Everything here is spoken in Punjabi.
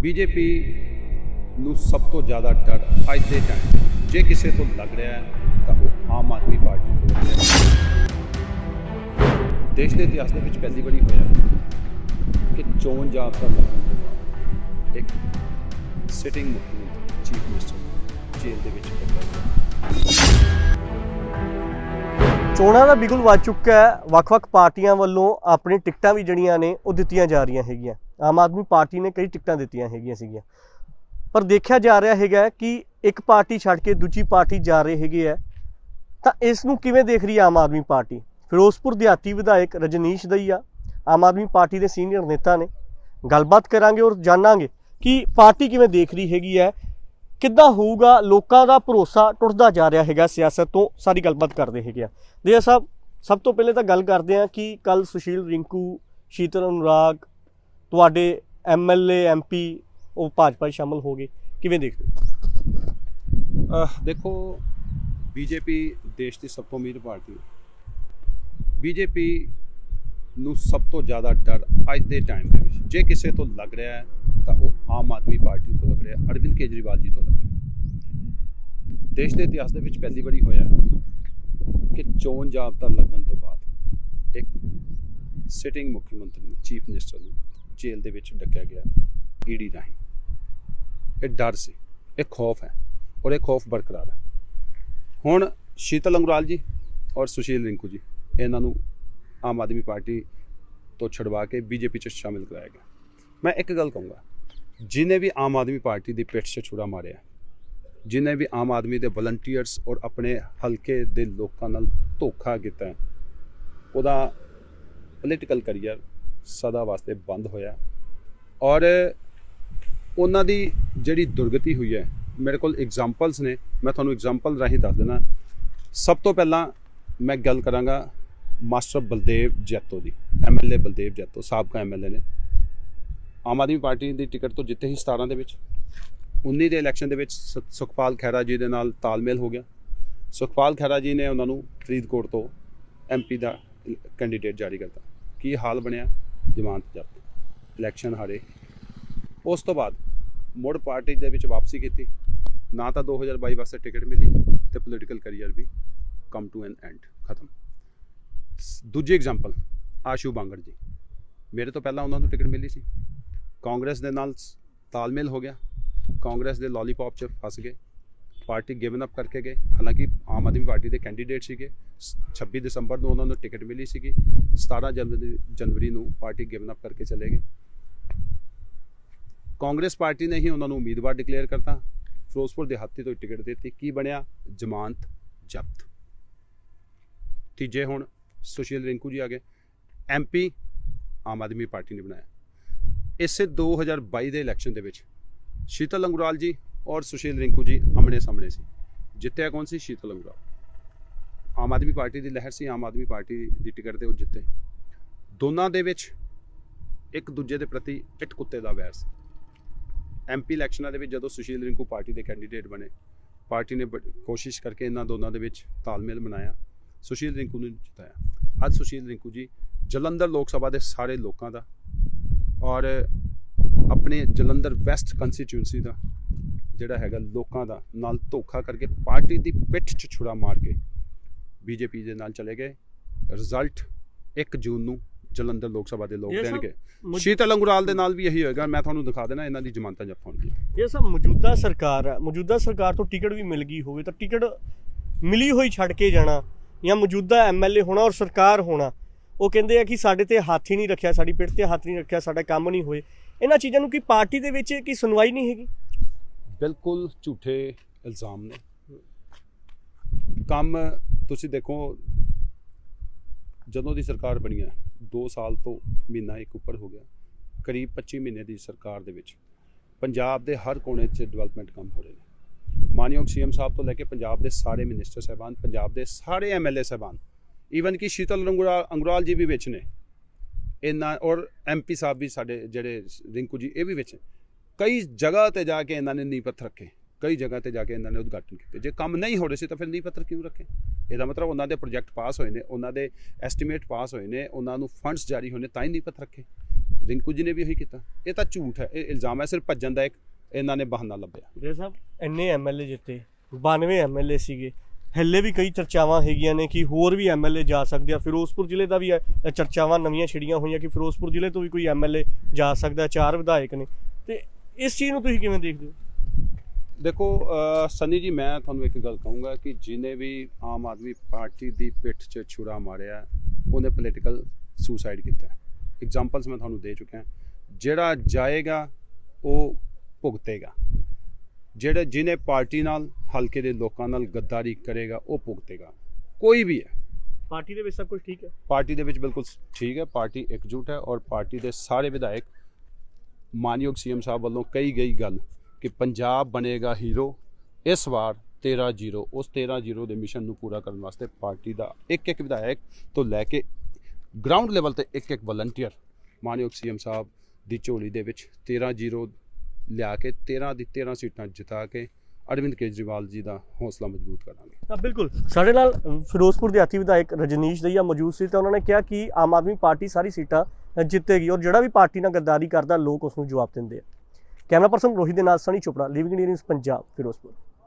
ਬੀਜੇਪੀ ਨੂੰ ਸਭ ਤੋਂ ਜ਼ਿਆਦਾ ਡਰ ਅੱਜ ਦੇ ਟਾਈਮ ਜੇ ਕਿਸੇ ਤੋਂ ਲੱਗ ਰਿਹਾ ਹੈ, ਤਾਂ ਉਹ ਆਮ ਆਦਮੀ ਪਾਰਟੀ ਤੋਂ ਲੱਗ ਰਿਹਾ ਦੇਸ਼ ਦੇ ਇਤਿਹਾਸ ਦੇ ਵਿੱਚ ਪਹਿਲੀ ਵਾਰੀ ਹੋਇਆ ਕਿ ਚੋਣ ਜਾਬਤਾ ਲੱਗਣ ਤੋਂ ਬਾਅਦ ਇੱਕ ਸਿਟਿੰਗ ਮੁੱਖ ਮੰਤਰੀ ਚੀਫ ਮਿਨਿਸਟਰ ਜੇਲ੍ਹ ਦੇ ਵਿੱਚ ਕੱਟਿਆ ਚੋਣਾਂ ਦਾ ਬਿਗੁਲ ਵੱਜ ਚੁੱਕਾ ਹੈ। ਵੱਖ-ਵੱਖ ਪਾਰਟੀਆਂ ਵੱਲੋਂ ਆਪਣੀ ਟਿਕਟਾਂ ਵੀ ਜਿਹੜੀਆਂ ਨੇ, ਉਹ ਦਿੱਤੀਆਂ ਜਾ ਰਹੀਆਂ ਹੈਗੀਆਂ। ਆਮ ਆਦਮੀ ਪਾਰਟੀ ਨੇ ਕਈ ਟਿਕਟਾਂ ਦਿੱਤੀਆਂ ਹੈਗੀਆਂ ਸੀਗੀਆਂ। ਪਰ ਦੇਖਿਆ ਜਾ ਰਿਹਾ ਹੈਗਾ ਕਿ ਇੱਕ ਪਾਰਟੀ ਛੱਡ ਕੇ ਦੂਜੀ ਪਾਰਟੀ ਜਾ ਰਹੇ ਹੈਗੇ ਹੈ ਤਾਂ ਇਸ ਨੂੰ ਕਿਵੇਂ ਦੇਖ ਰਹੀ ਹੈ ਆਮ ਆਦਮੀ ਪਾਰਟੀ? ਫਿਰੋਜ਼ਪੁਰ ਦਿਹਾਤੀ ਵਿਧਾਇਕ ਰਜਨੀਸ਼ ਦਈਆ ਆਮ ਆਦਮੀ ਪਾਰਟੀ ਦੇ ਸੀਨੀਅਰ ਨੇਤਾ ਨੇ। ਗੱਲਬਾਤ ਕਰਾਂਗੇ ਔਰ ਜਾਣਾਂਗੇ ਕਿ ਪਾਰਟੀ ਕਿਵੇਂ ਦੇਖ ਰਹੀ ਹੈਗੀ ਹੈ ਕਿੱਦਾਂ ਹੋਊਗਾ, ਲੋਕਾਂ ਦਾ ਭਰੋਸਾ ਟੁੱਟਦਾ ਜਾ ਰਿਹਾ ਹੈਗਾ ਸਿਆਸਤ ਤੋਂ, ਸਾਰੀ ਗੱਲਬਾਤ ਕਰਦੇ ਹੈਗੇ ਆ। ਦੇਆ ਸਾਹਿਬ, ਸਭ ਤੋਂ ਪਹਿਲੇ ਤਾਂ ਗੱਲ ਕਰਦੇ ਆ ਕਿ ਕੱਲ ਸੁਸ਼ੀਲ ਰਿੰਕੂ, ਸ਼ੀਤਲ ਅਨੁਰਾਗ ਤੁਹਾਡੇ ਐਮਐਲਏ ਐਮਪੀ ਉਹ ਭਾਜਪਾ ਸ਼ਾਮਲ ਹੋ ਗਏ ਕਿਵੇਂ ਦੇਖਦੇ ਹੋ? ਅਹ ਦੇਖੋ ਬੀਜੇਪੀ ਦੇਸ਼ ਦੀ ਸਭ ਤੋਂ ਅਮੀਰ ਪਾਰਟੀ ਹੈ। ਬੀਜੇਪੀ ਨੂੰ ਸਭ ਤੋਂ ਜ਼ਿਆਦਾ ਡਰ ਅੱਜ ਦੇ ਟਾਈਮ ਦੇ ਵਿੱਚ, ਜੇ ਕਿਸੇ ਤੋਂ ਲੱਗ ਰਿਹਾ ਹੈ, ਤਾਂ ਉਹ ਆਮ ਆਦਮੀ ਪਾਰਟੀ ਤੋਂ ਲੱਗ ਰਿਹਾ ਅਰਵਿੰਦ ਕੇਜਰੀਵਾਲ ਜੀ ਤੋਂ ਲੱਗ ਰਿਹਾ ਦੇਸ਼ ਦੇ ਇਤਿਹਾਸ ਦੇ ਵਿੱਚ ਪਹਿਲੀ ਵਾਰੀ ਹੋਇਆ ਹੈ ਕਿ ਚੋਣ ਜਾਬਤਾ ਲੱਗਣ ਤੋਂ ਬਾਅਦ ਇੱਕ ਸਿਟਿੰਗ ਮੁੱਖ ਮੰਤਰੀ ਨੂੰ ਚੀਫ ਮਿਨਿਸਟਰ ਨੂੰ ਜੇਲ੍ਹ ਦੇ ਵਿੱਚ ਡੱਕਿਆ ਗਿਆ ਈਡੀ ਰਾਹੀਂ। ਇਹ ਡਰ ਸੀ, ਇਹ ਖੌਫ ਹੈ ਔਰ ਇਹ ਖੌਫ ਬਰਕਰਾਰ ਹੈ। ਹੁਣ ਸ਼ੀਤਲ ਅੰਗਰਾਲ ਜੀ ਔਰ ਸੁਸ਼ੀਲ ਰਿੰਕੂ ਜੀ, ਇਹਨਾਂ ਨੂੰ ਆਮ ਆਦਮੀ ਪਾਰਟੀ ਤੋਂ ਛਡਵਾ ਕੇ ਬੀਜੇਪੀ 'ਚ ਸ਼ਾਮਿਲ ਕਰਾਇਆ ਗਿਆ। ਮੈਂ ਇੱਕ ਗੱਲ ਕਹੂੰਗਾ, ਜਿਨੇ ਵੀ ਆਮ ਆਦਮੀ ਪਾਰਟੀ ਦੀ ਪਿੱਠ 'ਚ ਛੁਰਾ ਮਾਰਿਆ, ਜਿਨੇ ਵੀ ਆਮ ਆਦਮੀ ਦੇ ਵਲੰਟੀਅਰਸ ਔਰ ਆਪਣੇ ਹਲਕੇ ਦੇ ਲੋਕਾਂ ਨਾਲ ਧੋਖਾ ਕੀਤਾ, ਉਹਦਾ ਪੋਲੀਟੀਕਲ ਕੈਰੀਅਰ ਸਦਾ ਵਾਸਤੇ ਬੰਦ ਹੋਇਆ। ਔਰ ਉਹਨਾਂ ਦੀ ਜਿਹੜੀ ਦੁਰਗਤੀ ਹੋਈ ਹੈ, ਮੇਰੇ ਕੋਲ ਐਗਜ਼ਾਮਪਲਸ ਨੇ। ਮੈਂ ਤੁਹਾਨੂੰ ਐਗਜ਼ਾਮਪਲ ਰਾਹੀਂ ਦੱਸ ਦੇਣਾ ਸਭ ਤੋਂ ਪਹਿਲਾਂ ਮੈਂ ਗੱਲ ਕਰਾਂਗਾ ਮਾਸਟਰ ਬਲਦੇਵ ਜੈਤੋ ਦੀ ਐਮਐਲਏ ਬਲਦੇਵ ਜੈਤੋ, ਸਾਬਕਾ ਐਮਐਲਏ ਨੇ। ਆਮ ਆਦਮੀ ਪਾਰਟੀ ਦੀ ਟਿਕਟ ਤੋਂ ਜਿੱਤੇ ਹੀ 17 ਦੇ ਵਿੱਚ। 19 ਦੇ ਇਲੈਕਸ਼ਨ ਦੇ ਵਿੱਚ ਸ- ਸੁਖਪਾਲ ਖਹਿਰਾ ਜੀ ਦੇ ਨਾਲ ਤਾਲਮੇਲ ਹੋ ਗਿਆ। ਸੁਖਪਾਲ ਖਹਿਰਾ ਜੀ ਨੇ ਉਹਨਾਂ ਨੂੰ ਫਰੀਦਕੋਟ ਤੋਂ ਐਮਪੀ ਦਾ ਕੈਂਡੀਡੇਟ ਜਾਰੀ ਕਰਤਾ। ਕੀ ਹਾਲ ਬਣਿਆ? ਜ਼ਮਾਨਤ ਜ਼ਬਤ ਇਲੈਕਸ਼ਨ ਹਾਰੇ। ਉਸ ਤੋਂ ਬਾਅਦ ਮੁੜ ਪਾਰਟੀ ਦੇ ਵਿੱਚ ਵਾਪਸੀ ਕੀਤੀ। ਨਾ ਤਾਂ 2022 ਵਾਸਤੇ ਟਿਕਟ ਮਿਲੀ ਤੇ ਪੋਲੀਟੀਕਲ ਕੈਰੀਅਰ ਵੀ ਕਮ ਟੂ ਐਨ ਐਂਡ ਖਤਮ। ਸ- ਦੂਜੀ ਐਗਜ਼ਾਮਪਲ ਆਸ਼ੂ ਬਾਂਗੜ ਜੀ। ਮੇਰੇ ਤੋਂ ਪਹਿਲਾਂ ਉਹਨਾਂ ਨੂੰ ਟਿਕਟ ਮਿਲੀ ਸੀ। ਕਾਂਗਰਸ ਦੇ ਨਾਲ ਤਾਲਮੇਲ ਹੋ ਗਿਆ। ਕਾਂਗਰਸ ਦੇ ਲੋਲੀਪੌਪ 'ਚ ਫਸ ਗਏ। ਪਾਰਟੀ ਗਿਵਨ ਅਪ ਕਰਕੇ ਗਏ। ਹਾਲਾਂਕਿ ਆਮ ਆਦਮੀ ਪਾਰਟੀ ਦੇ ਕੈਂਡੀਡੇਟ ਸੀਗੇ। ਸ- 26 ਦਸੰਬਰ ਨੂੰ ਉਹਨਾਂ ਨੂੰ ਟਿਕਟ ਮਿਲੀ ਸੀਗੀ। 17 ਜਨਵਰੀ ਜਨਵਰੀ ਨੂੰ ਪਾਰਟੀ ਗਿਵਨ ਅਪ ਕਰਕੇ ਚਲੇ ਗਏ। ਕਾਂਗਰਸ ਪਾਰਟੀ ਨੇ ਹੀ ਉਹਨਾਂ ਨੂੰ ਉਮੀਦਵਾਰ ਡਿਕਲੇਅਰ ਕਰਤਾ। ਫਿਰੋਜ਼ਪੁਰ ਦਿਹਾਤੀ ਤੋਂ ਟਿਕਟ ਦਿੱਤੀ। ਕੀ ਬਣਿਆ? ਜ਼ਮਾਨਤ ਜ਼ਬਤ। ਤੀਜੇ ਹੁਣ ਸੁਸ਼ੀਲ ਰਿੰਕੂ ਜੀ ਆ ਗਏ। ਐਮਪੀ ਆਮ ਆਦਮੀ ਪਾਰਟੀ ਨੇ ਬਣਾਇਆ। ਇਸੇ 2022 ਦੇ ਇਲੈਕਸ਼ਨ ਦੇ ਵਿੱਚ ਸ਼ੀਤਲ ਅੰਗਰਾਲ ਜੀ ਔਰ ਸੁਸ਼ੀਲ ਰਿੰਕੂ ਜੀ ਆਮਣੇ ਸਾਹਮਣੇ ਸੀ। ਜਿੱਤਿਆ ਕੌਣ ਸੀ? ਸ਼ੀਤਲ ਅੰਗਰਾਲ ਆਮ ਆਦਮੀ ਪਾਰਟੀ ਦੀ ਲਹਿਰ ਸੀ, ਆਮ ਆਦਮੀ ਪਾਰਟੀ ਦੀ ਟਿਕਟ ਤੇ ਉਹ ਜਿੱਤੇ। ਦੋਨਾਂ ਦੇ ਵਿੱਚ ਇੱਕ ਦੂਜੇ ਦੇ ਪ੍ਰਤੀ ਇੱਟ ਕੁੱਤੇ ਦਾ ਵੈਰ ਸੀ। ਐਮਪੀ ਇਲੈਕਸ਼ਨਾਂ ਦੇ ਵਿੱਚ ਜਦੋਂ ਸੁਸ਼ੀਲ ਰਿੰਕੂ ਪਾਰਟੀ ਦੇ ਕੈਂਡੀਡੇਟ ਬਣੇ, ਪਾਰਟੀ ਨੇ ਬ- ਕੋਸ਼ਿਸ਼ ਕਰਕੇ ਇਹਨਾਂ ਦੋਨਾਂ ਦੇ ਵਿੱਚ ਤਾਲਮੇਲ ਬਣਾਇਆ, ਸੁਸ਼ੀਲ ਰਿੰਕੂ ਨੂੰ ਜਿਤਾਇਆ। ਅੱਜ ਸੁਸ਼ੀਲ ਰਿੰਕੂ ਜੀ ਜਲੰਧਰ ਲੋਕ ਸਭਾ ਦੇ ਸਾਰੇ ਲੋਕਾਂ ਦਾ ਔਰ ਆਪਣੇ ਜਲੰਧਰ ਵੈਸਟ ਕੰਸਟੀਚੁਐਂਸੀ ਦਾ ਜਿਹੜਾ ਹੈਗਾ ਲੋਕਾਂ ਦਾ ਨਾਲ ਧੋਖਾ ਕਰਕੇ ਪਾਰਟੀ ਦੀ ਪਿੱਠ 'ਚ ਛੁਰਾ ਮਾਰ ਕੇ ਬੀਜੇਪੀ ਦੇ ਨਾਲ ਚਲੇ ਗਏ। ਰਿਜ਼ਲਟ 1 ਜੂਨ ਨੂੰ ਜਲੰਧਰ ਲੋਕ ਸਭਾ ਦੇ ਲੋਕ ਦੇਣਗੇ। ਸ਼ੀਤਲ ਅੰਗੁਰਾਲ ਦੇ ਨਾਲ ਵੀ ਇਹੀ ਹੋਏਗਾ ਮੈਂ ਤੁਹਾਨੂੰ ਦਿਖਾ ਦੇਣਾ ਇਹਨਾਂ ਦੀ ਜ਼ਮਾਨਤਾਂ ਜ਼ਬਤ ਹੋਣਗੀਆਂ ਇਹ ਸਭ ਮੌਜੂਦਾ ਸਰਕਾਰ ਹੈ। ਮੌਜੂਦਾ ਸਰਕਾਰ ਤੋਂ ਟਿਕਟ ਵੀ ਮਿਲ ਗਈ ਹੋਵੇ ਤਾਂ ਟਿਕਟ ਮਿਲੀ ਹੋਈ ਛੱਡ ਕੇ ਜਾਣਾ ਜਾਂ ਮੌਜੂਦਾ ਐਮਐਲਏ ਹੋਣਾ ਔਰ ਸਰਕਾਰ ਹੋਣਾ ਉਹ ਕਹਿੰਦੇ ਆ ਕਿ ਸਾਡੇ ਤੇ ਹੱਥ ਹੀ ਨਹੀਂ ਰੱਖਿਆ ਸਾਡੀ ਪਿੱਠ ਤੇ ਹੱਥ ਨਹੀਂ ਰੱਖਿਆ ਸਾਡਾ ਕੰਮ ਨਹੀਂ ਹੋਏ। ਇਹਨਾਂ ਚੀਜ਼ਾਂ ਨੂੰ ਕੀ ਪਾਰਟੀ ਦੇ ਵਿੱਚ ਕੀ ਸੁਣਵਾਈ ਨਹੀਂ ਹੈਗੀ? ਬਿਲਕੁਲ ਝੂਠੇ ਇਲਜ਼ਾਮ ਨੇ। ਕੰਮ ਤੁਸੀਂ ਦੇਖੋ, ਜਦੋਂ ਦੀ ਸਰਕਾਰ ਬਣੀ ਹੈ 2 ਸਾਲ ਤੋਂ ਮਹੀਨਾ ਇੱਕ ਉੱਪਰ ਹੋ ਗਿਆ, ਕਰੀਬ 25 ਮਹੀਨੇ ਦੀ ਸਰਕਾਰ ਦੇ ਵਿੱਚ। ਪੰਜਾਬ ਦੇ ਹਰ ਕੋਨੇ 'ਚ ਡਿਵੈਲਪਮੈਂਟ ਕੰਮ ਹੋ ਰਹੇ ਨੇ। ਮਾਨਯੋਗ ਸੀਐਮ ਸਾਹਿਬ ਤੋਂ ਲੈ ਕੇ ਪੰਜਾਬ ਦੇ ਸਾਰੇ ਮਿਨਿਸਟਰ ਸਾਹਿਬਾਨ, ਪੰਜਾਬ ਦੇ ਸਾਰੇ ਐਮਐਲਏ ਸਾਹਿਬਾਨ ਈਵਨ ਕਿ ਸ਼ੀਤਲ ਅੰਗੁਰਾਲ ਅੰਗਰਾਲ ਜੀ ਵੀ ਵਿੱਚ ਨੇ। ਇਹਨਾਂ ਔਰ ਐਮਪੀ ਸਾਹਿਬ ਵੀ ਸਾਡੇ ਜਿਹੜੇ ਰਿੰਕੂ ਜੀ, ਇਹ ਵੀ ਵਿੱਚ ਨੇ। ਕਈ ਜਗ੍ਹਾ ਤੇ ਜਾ ਕੇ ਇਹਨਾਂ ਨੇ ਨੀਂਹ ਪੱਥਰ ਰੱਖੇ। ਕਈ ਜਗ੍ਹਾ ਤੇ ਜਾ ਕੇ ਇਹਨਾਂ ਨੇ ਉਦਘਾਟਨ ਕੀਤੇ। ਜੇ ਕੰਮ ਨਹੀਂ ਹੋ ਰਹੇ ਸੀ ਤਾਂ ਫਿਰ ਨੀਂਹ ਪੱਥਰ ਕਿਉਂ ਰੱਖੇ? ਇਹਦਾ ਮਤਲਬ ਉਹਨਾਂ ਦੇ ਪ੍ਰੋਜੈਕਟ ਪਾਸ ਹੋਏ ਨੇ, ਉਹਨਾਂ ਦੇ ਐਸਟੀਮੇਟ ਪਾਸ ਹੋਏ ਨੇ, ਉਹਨਾਂ ਨੂੰ ਫੰਡਸ ਜਾਰੀ ਹੋਏ ਨੇ, ਤਾਂ ਹੀ ਨੀਂਹ ਪੱਥਰ ਰੱਖੇ। ਰਿੰਕੂ ਜੀ ਨੇ ਵੀ ਉਹੀ ਕੀਤਾ। ਇਹ ਤਾਂ ਝੂਠ ਹੈ। ਇਹ ਇਲਜ਼ਾਮ ਹੈ, ਸਿਰਫ ਭੱਜਣ ਦਾ ਇੱਕ ਇਹਨਾਂ ਨੇ ਬਹਾਨਾ ਲੱਭਿਆ। ਜੇ ਸਾਹਿਬ, ਇੰਨੇ ਐਮਐਲਏ ਜਿੱਤੇ 92 ਐਮਐਲਏ ਸੀਗੇ। ਹੱਲੇ ਵੀ ਕਈ ਚਰਚਾਵਾਂ ਹੈਗੀਆਂ ਨੇ ਕਿ ਹੋਰ ਵੀ ਐਮਐਲਏ ਜਾ ਸਕਦੇ ਆ। ਫਿਰੋਜ਼ਪੁਰ ਜ਼ਿਲ੍ਹੇ ਦਾ ਵੀ ਹੈ ਚਰਚਾਵਾਂ ਨਵੀਆਂ ਛਿੜੀਆਂ ਹੋਈਆਂ ਕਿ ਫਿਰੋਜ਼ਪੁਰ ਜ਼ਿਲ੍ਹੇ ਤੋਂ ਵੀ ਕੋਈ ਐਮਐਲਏ ਜਾ ਸਕਦਾ, ਚਾਰ ਵਿਧਾਇਕ ਨੇ। ਤੇ ਇਸ ਚੀਜ਼ ਨੂੰ ਤੁਸੀਂ ਕਿਵੇਂ ਦੇਖਦੇ ਹੋ? ਦੇਖੋ ਸਨੀ ਜੀ ਮੈਂ ਤੁਹਾਨੂੰ ਇੱਕ ਗੱਲ ਕਹੂੰਗਾ ਕਿ ਜਿਹਨੇ ਵੀ ਆਮ ਆਦਮੀ ਪਾਰਟੀ ਦੀ ਪਿੱਠ 'ਚ ਛੁਰਾ ਮਾਰਿਆ ਉਹਨੇ ਪੋਲੀਟੀਕਲ ਸੁਸਾਈਡ ਕੀਤਾ ਐਗਜ਼ਾਮਪਲਸ ਮੈਂ ਤੁਹਾਨੂੰ ਦੇ ਚੁੱਕਿਆ ਜਿਹੜਾ ਜਾਏਗਾ ਉਹ ਭੁਗਤੇਗਾ। ਜਿਹੜਾ ਜਿਹਨੇ ਪਾਰਟੀ ਨਾਲ ਹਲਕੇ ਦੇ ਲੋਕਾਂ ਨਾਲ ਗੱਦਾਰੀ ਕਰੇਗਾ ਉਹ ਭੁਗਤੇਗਾ। ਕੋਈ ਵੀ ਹੈ। ਪਾਰਟੀ ਦੇ ਵਿੱਚ ਸਭ ਕੁਝ ਠੀਕ ਹੈ? ਪਾਰਟੀ ਦੇ ਵਿੱਚ ਬਿਲਕੁਲ ਠੀਕ ਹੈ। ਪਾਰਟੀ ਇਕਜੁੱਟ ਹੈ ਔਰ ਪਾਰਟੀ ਦੇ ਸਾਰੇ ਵਿਧਾਇਕ ਮਾਨਯੋਗ ਸੀਐਮ ਸਾਹਿਬ ਵੱਲੋਂ ਕਹੀ ਗਈ ਗੱਲ ਕਿ ਪੰਜਾਬ ਬਣੇਗਾ ਹੀਰੋ, ਇਸ ਵਾਰ 13-0 ਉਸ 13-0 ਦੇ ਮਿਸ਼ਨ ਨੂੰ ਪੂਰਾ ਕਰਨ ਵਾਸਤੇ ਪਾਰਟੀ ਦਾ ਇੱਕ ਇੱਕ ਵਿਧਾਇਕ ਤੋਂ ਲੈ ਕੇ ਗਰਾਊਂਡ ਲੈਵਲ ਤੇ ਇੱਕ ਇੱਕ ਵਲੰਟੀਅਰ ਮਾਨਯੋਗ ਸੀਐਮ ਸਾਹਿਬ ਦੀ ਝੋਲੀ ਦੇ ਵਿੱਚ 13-0 ਲਿਆ ਕੇ 13 ਦੀ 13 ਸੀਟਾਂ ਜਿਤਾ ਕੇ ਅਰਵਿੰਦ ਕੇਜਰੀਵਾਲ ਜੀ ਦਾ ਹੌਸਲਾ ਮਜ਼ਬੂਤ ਕਰਾਂਗੇ। ਤਾਂ ਬਿਲਕੁਲ, ਸਾਡੇ ਨਾਲ ਫਿਰੋਜ਼ਪੁਰ ਦੇ ਆਤੀ ਵਿਧਾਇਕ ਰਜਨੀਸ਼ ਦਈਆ ਮੌਜੂਦ ਸੀ ਤਾਂ ਉਹਨਾਂ ਨੇ ਕਿਹਾ ਕਿ ਆਮ ਆਦਮੀ ਪਾਰਟੀ ਸਾਰੀ ਸੀਟਾਂ ਜਿੱਤੇਗੀ ਔਰ ਜਿਹੜਾ ਵੀ ਪਾਰਟੀ ਨਾਲ ਗੱਦਾਰੀ ਕਰਦਾ ਲੋਕ ਉਸ ਨੂੰ ਜਵਾਬ ਦਿੰਦੇ ਆ। ਕੈਮਰਾ ਪਰਸਨ ਰੋਹਿਤ ਦੇ ਨਾਲ Sunny Chopra Living India News Punjab, Ferozepur.